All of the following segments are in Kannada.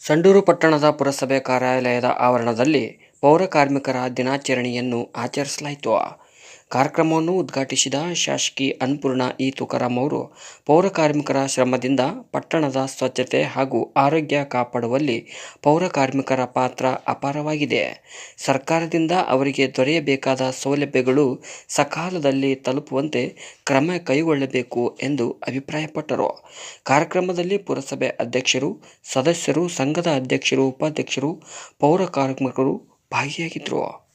ಸಂಡೂರು ಪಟ್ಟಣದ ಪುರಸಭೆ ಕಾರ್ಯಾಲಯದ ಆವರಣದಲ್ಲಿ ಪೌರ ಕಾರ್ಮಿಕರ ದಿನಾಚರಣೆಯನ್ನು ಆಚರಿಸಲಾಯಿತು. ಕಾರ್ಯಕ್ರಮವನ್ನು ಉದ್ಘಾಟಿಸಿದ ಶಾಸಕಿ ಅನ್ನಪೂರ್ಣ ಇ ತುಕಾರಾಂ ಅವರು, ಪೌರ ಕಾರ್ಮಿಕರ ಶ್ರಮದಿಂದ ಪಟ್ಟಣದ ಸ್ವಚ್ಛತೆ ಹಾಗೂ ಆರೋಗ್ಯ ಕಾಪಾಡುವಲ್ಲಿ ಪೌರ ಕಾರ್ಮಿಕರ ಪಾತ್ರ ಅಪಾರವಾಗಿದೆ. ಸರ್ಕಾರದಿಂದ ಅವರಿಗೆ ದೊರೆಯಬೇಕಾದ ಸೌಲಭ್ಯಗಳು ಸಕಾಲದಲ್ಲಿ ತಲುಪುವಂತೆ ಕ್ರಮ ಕೈಗೊಳ್ಳಬೇಕು ಎಂದು ಅಭಿಪ್ರಾಯಪಟ್ಟರು. ಕಾರ್ಯಕ್ರಮದಲ್ಲಿ ಪುರಸಭೆ ಅಧ್ಯಕ್ಷರು, ಸದಸ್ಯರು, ಸಂಘದ ಅಧ್ಯಕ್ಷರು, ಉಪಾಧ್ಯಕ್ಷರು, ಪೌರ ಕಾರ್ಮಿಕರು ಭಾಗಿಯಾಗಿದ್ದರು.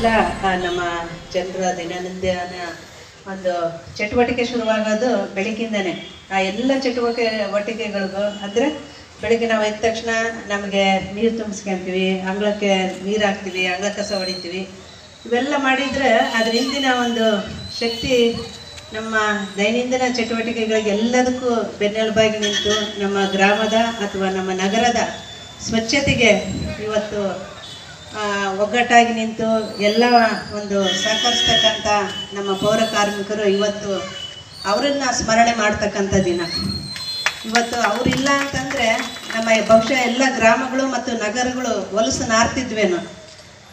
ಎಲ್ಲ ನಮ್ಮ ಜನರ ದಿನನಿತ್ಯನ ಒಂದು ಚಟುವಟಿಕೆ ಶುರುವಾಗೋದು ಬೆಳಗ್ಗಿಂದನೇ ಆ ಎಲ್ಲ ಚಟುವಟಿಕೆ ವಟಿಕೆಗಳಿಗೂ ಅಂದರೆ ಬೆಳಿಗ್ಗೆ ನಾವು ಎದ್ದ ತಕ್ಷಣ ನಮಗೆ ನೀರು ತುಂಬಿಸ್ಕೊಂತೀವಿ, ಅಂಗಳಕ್ಕೆ ನೀರು ಹಾಕ್ತೀವಿ, ಅಂಗಳ ಕಸ ಹೊಡಿತೀವಿ. ಇವೆಲ್ಲ ಮಾಡಿದರೆ ಅದ್ರ ಹಿಂದಿನ ಒಂದು ಶಕ್ತಿ ನಮ್ಮ ದೈನಂದಿನ ಚಟುವಟಿಕೆಗಳಿಗೆಲ್ಲದಕ್ಕೂ ಬೆನ್ನೆಲುಬಾಗಿ ನಿಂತು ನಮ್ಮ ಗ್ರಾಮದ ಅಥವಾ ನಮ್ಮ ನಗರದ ಸ್ವಚ್ಛತೆಗೆ ಇವತ್ತು ಒಗ್ಗಟ್ಟಾಗಿ ನಿಂತು ಎಲ್ಲ ಒಂದು ಸಹಕರಿಸ್ತಕ್ಕಂಥ ನಮ್ಮ ಪೌರ ಕಾರ್ಮಿಕರು ಇವತ್ತು ಅವರನ್ನು ಸ್ಮರಣೆ ಮಾಡ್ತಕ್ಕಂಥ ದಿನ. ಇವತ್ತು ಅವರಿಲ್ಲ ಅಂತಂದರೆ ನಮ್ಮ ಬಹುಶಃ ಎಲ್ಲ ಗ್ರಾಮಗಳು ಮತ್ತು ನಗರಗಳು ಹೊಲಸು ನಾರ್ತಿದ್ವೇನೋ.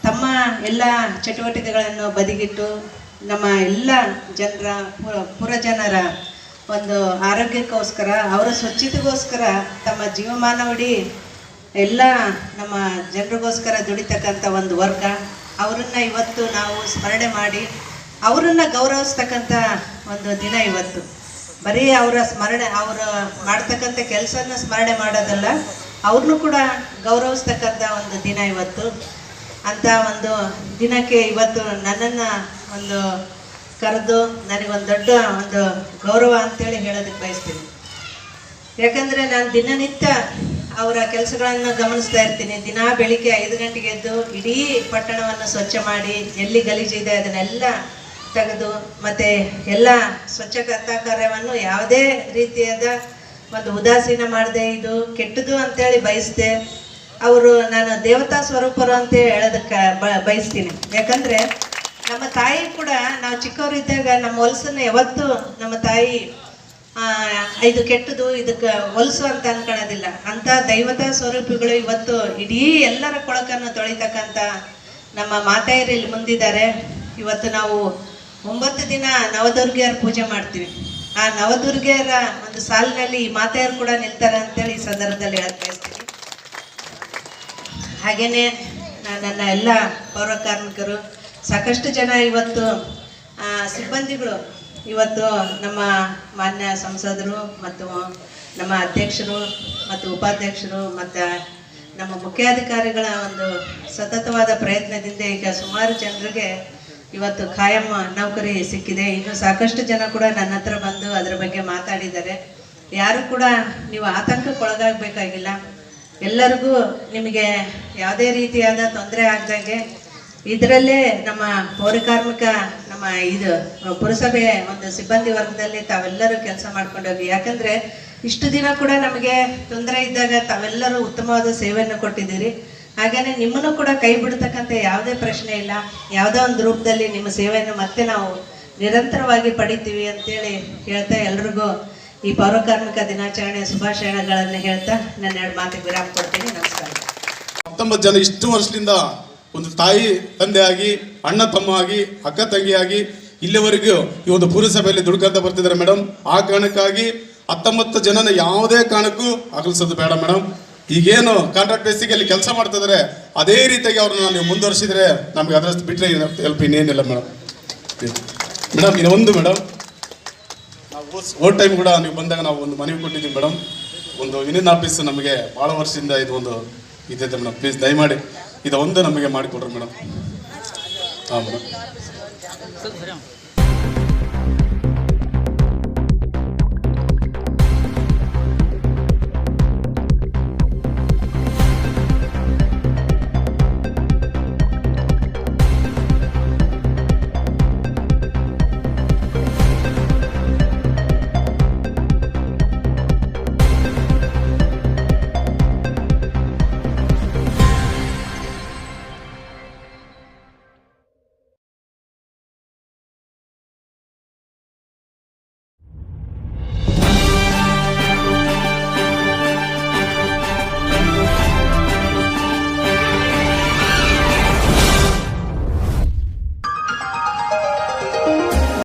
ತಮ್ಮ ಎಲ್ಲ ಚಟುವಟಿಕೆಗಳನ್ನು ಬದಿಗಿಟ್ಟು ನಮ್ಮ ಎಲ್ಲ ಜನರ ಪುರ ಪುರಜನರ ಒಂದು ಆರೋಗ್ಯಕ್ಕೋಸ್ಕರ, ಅವರ ಸ್ವಚ್ಛತೆಗೋಸ್ಕರ ತಮ್ಮ ಜೀವಮಾನವಿಡೀ ಎಲ್ಲ ನಮ್ಮ ಜನರಿಗೋಸ್ಕರ ದುಡಿತಕ್ಕಂಥ ಒಂದು ವರ್ಗ, ಅವರನ್ನ ಇವತ್ತು ನಾವು ಸ್ಮರಣೆ ಮಾಡಿ, ಅವರನ್ನ ಗೌರವಿಸ್ತಕ್ಕಂಥ ಒಂದು ದಿನ ಇವತ್ತು. ಬರೀ ಅವರ ಸ್ಮರಣೆ, ಅವರು ಮಾಡ್ತಕ್ಕಂಥ ಕೆಲಸನ ಸ್ಮರಣೆ ಮಾಡೋದಲ್ಲ, ಅವ್ರನ್ನೂ ಕೂಡ ಗೌರವಿಸ್ತಕ್ಕಂಥ ಒಂದು ದಿನ ಇವತ್ತು. ಅಂತ ಒಂದು ದಿನಕ್ಕೆ ಇವತ್ತು ನನ್ನನ್ನು ಒಂದು ಕರೆದು ನನಗೊಂದು ದೊಡ್ಡ ಒಂದು ಗೌರವ ಅಂತೇಳಿ ಹೇಳೋದಕ್ಕೆ ಬಯಸ್ತೀನಿ. ಯಾಕಂದರೆ ನಾನು ದಿನನಿತ್ಯ ಅವರ ಕೆಲಸಗಳನ್ನು ಗಮನಿಸ್ತಾ ಇರ್ತೀನಿ. ದಿನಾ ಬೆಳಿಗ್ಗೆ ಐದು ಗಂಟೆಗೆ ಎದ್ದು ಇಡೀ ಪಟ್ಟಣವನ್ನು ಸ್ವಚ್ಛ ಮಾಡಿ ಎಲ್ಲಿ ಗಲೀಜಿದೆ ಅದನ್ನೆಲ್ಲ ತೆಗೆದು ಮತ್ತು ಎಲ್ಲ ಸ್ವಚ್ಛತಾ ಕಾರ್ಯವನ್ನು ಯಾವುದೇ ರೀತಿಯಾದ ಒಂದು ಉದಾಸೀನ ಮಾಡದೆ ಇದು ಕೆಟ್ಟದು ಅಂತೇಳಿ ಬಯಸ್ದೆ ಅವರು ನಾನು ದೇವತಾ ಸ್ವರೂಪರು ಅಂತ ಹೇಳೋದಕ್ಕೆ ಬ, ಬಯಸ್ತೀನಿ. ಯಾಕಂದರೆ ನಮ್ಮ ತಾಯಿ ಕೂಡ ನಾವು ಚಿಕ್ಕವರಿದ್ದಾಗ ನಮ್ಮ ಹೊಲಸನ್ನು ಯಾವತ್ತೂ ನಮ್ಮ ತಾಯಿ ಇದು ಕೆಟ್ಟದು, ಇದಕ್ಕೆ ಹೊಲಸು ಅಂತ ಅನ್ಕೊಳ್ಳೋದಿಲ್ಲ. ಅಂತ ದೈವತ ಸ್ವರೂಪಿಗಳು ಇವತ್ತು ಇಡೀ ಎಲ್ಲರ ಕೊಳಕನ್ನು ತೊಳಿತಕ್ಕಂಥ ನಮ್ಮ ಮಾತೆಯರು ಇಲ್ಲಿ ಮುಂದಿದ್ದಾರೆ. ಇವತ್ತು ನಾವು ಒಂಬತ್ತು ದಿನ ನವದುರ್ಗಿಯರ ಪೂಜೆ ಮಾಡ್ತೀವಿ. ಆ ನವದುರ್ಗಿಯರ ಒಂದು ಸಾಲಿನಲ್ಲಿ ಈ ಮಾತೆಯರು ಕೂಡ ನಿಲ್ತಾರೆ ಅಂತೇಳಿ ಈ ಸಂದರ್ಭದಲ್ಲಿ ಹೇಳಕ್ ಬಯಸ್ತೀನಿ ಹಾಗೇನೆ ನನ್ನ ಎಲ್ಲ ಪೌರ ಕಾರ್ಮಿಕರು ಸಾಕಷ್ಟು ಜನ ಇವತ್ತು ಸಿಬ್ಬಂದಿಗಳು ಇವತ್ತು ನಮ್ಮ ಮಾನ್ಯ ಸಂಸದರು ಮತ್ತು ನಮ್ಮ ಅಧ್ಯಕ್ಷರು ಮತ್ತು ಉಪಾಧ್ಯಕ್ಷರು ಮತ್ತು ನಮ್ಮ ಮುಖ್ಯಾಧಿಕಾರಿಗಳ ಒಂದು ಸತತವಾದ ಪ್ರಯತ್ನದಿಂದ ಈಗ ಸುಮಾರು ಜನರಿಗೆ ಇವತ್ತು ಖಾಯಂ ನೌಕರಿ ಸಿಕ್ಕಿದೆ. ಇನ್ನು ಸಾಕಷ್ಟು ಜನ ಕೂಡ ನನ್ನ ಹತ್ರ ಬಂದು ಅದರ ಬಗ್ಗೆ ಮಾತಾಡಿದ್ದಾರೆ. ಯಾರು ಕೂಡ ನೀವು ಆತಂಕಕ್ಕೊಳಗಾಗಬೇಕಾಗಿಲ್ಲ. ಎಲ್ಲರಿಗೂ ನಿಮಗೆ ಯಾವುದೇ ರೀತಿಯಾದ ತೊಂದರೆ ಆಗ್ದಂಗೆ ಇದರಲ್ಲೇ ನಮ್ಮ ಪೌರ ಕಾರ್ಮಿಕ ನಮ್ಮ ಇದು ಪುರಸಭೆ, ಒಂದು ಸಿಬ್ಬಂದಿ ವರ್ಗದಲ್ಲಿ ತಾವೆಲ್ಲರೂ ಕೆಲಸ ಮಾಡ್ಕೊಂಡೋಗಿ ಯಾಕಂದ್ರೆ ಇಷ್ಟು ದಿನ ಕೂಡ ನಮಗೆ ತೊಂದರೆ ಇದ್ದಾಗ ತಾವೆಲ್ಲರೂ ಉತ್ತಮವಾದ ಸೇವೆಯನ್ನು ಕೊಟ್ಟಿದ್ದೀರಿ. ಹಾಗೇನೆ ನಿಮ್ಮನ್ನು ಕೂಡ ಕೈ ಬಿಡ್ತಕ್ಕಂಥ ಯಾವುದೇ ಪ್ರಶ್ನೆ ಇಲ್ಲ. ಯಾವುದೋ ಒಂದು ರೂಪದಲ್ಲಿ ನಿಮ್ಮ ಸೇವೆಯನ್ನು ಮತ್ತೆ ನಾವು ನಿರಂತರವಾಗಿ ಪಡಿತೀವಿ ಅಂತೇಳಿ ಹೇಳ್ತಾ ಎಲ್ರಿಗೂ ಈ ಪೌರಕಾರ್ಮಿಕ ದಿನಾಚರಣೆ ಶುಭಾಶಯಗಳನ್ನು ಹೇಳ್ತಾ ನನ್ನ ಎರಡು ಮಾತಿಗೆ ವಿರಾಮ ಕೊಡ್ತೀನಿ. ನಮಸ್ಕಾರ. ಹತ್ತೊಂಬತ್ತು ಜನ ಇಷ್ಟು ವರ್ಷದಿಂದ ಒಂದು ತಾಯಿ ತಂದೆಯಾಗಿ, ಅಣ್ಣ ತಮ್ಮ ಆಗಿ ಅಕ್ಕ ತಂಗಿಯಾಗಿ ಇಲ್ಲಿವರೆಗೂ ಈ ಒಂದು ಪುರಸಭೆಯಲ್ಲಿ ದುಡ್ಕಂತ ಬರ್ತಿದ್ದಾರೆ ಮೇಡಮ್ ಆ ಕಾರಣಕ್ಕಾಗಿ ಹತ್ತೊಂಬತ್ತು ಜನನ ಯಾವುದೇ ಕಾರಣಕ್ಕೂ ಅಗಲಿಸೋದು ಬೇಡ ಮೇಡಮ್ ಈಗೇನು ಕಾಂಟ್ರಾಕ್ಟ್ ಬೇಸಿಗೆ ಅಲ್ಲಿ ಕೆಲಸ ಮಾಡ್ತಿದ್ರೆ ಅದೇ ರೀತಿಯಾಗಿ ಅವ್ರನ್ನ ನೀವು ಮುಂದುವರಿಸಿದ್ರೆ ನಮ್ಗೆ ಅದರಷ್ಟು ಬಿಟ್ಟರೆ ಹೆಲ್ಪ್ ಇನ್ನೇನಿಲ್ಲ ಮೇಡಮ್ ಮೇಡಮ್ ಒಂದು ಮೇಡಮ್ ನಾವು ಓಟ್ ಟೈಮ್ ಕೂಡ ನೀವು ಬಂದಾಗ ನಾವು ಒಂದು ಮನವಿ ಕೊಟ್ಟಿದ್ದೀವಿ ಮೇಡಮ್ ಒಂದು ಯೂನಿಯನ್ ಆಫೀಸ್ ನಮಗೆ ಭಾಳ ವರ್ಷದಿಂದ ಇದು ಒಂದು ಇದಿದೆ ಮೇಡಮ್ ಪ್ಲೀಸ್ ದಯಮಾಡಿ. ಇದು ಒಂದೇ ನಮಗೆ ಮಾಡಿಕೊಡ್ರಿ ಮೇಡಮ್ ಹಾಂ ಮೇಡಮ್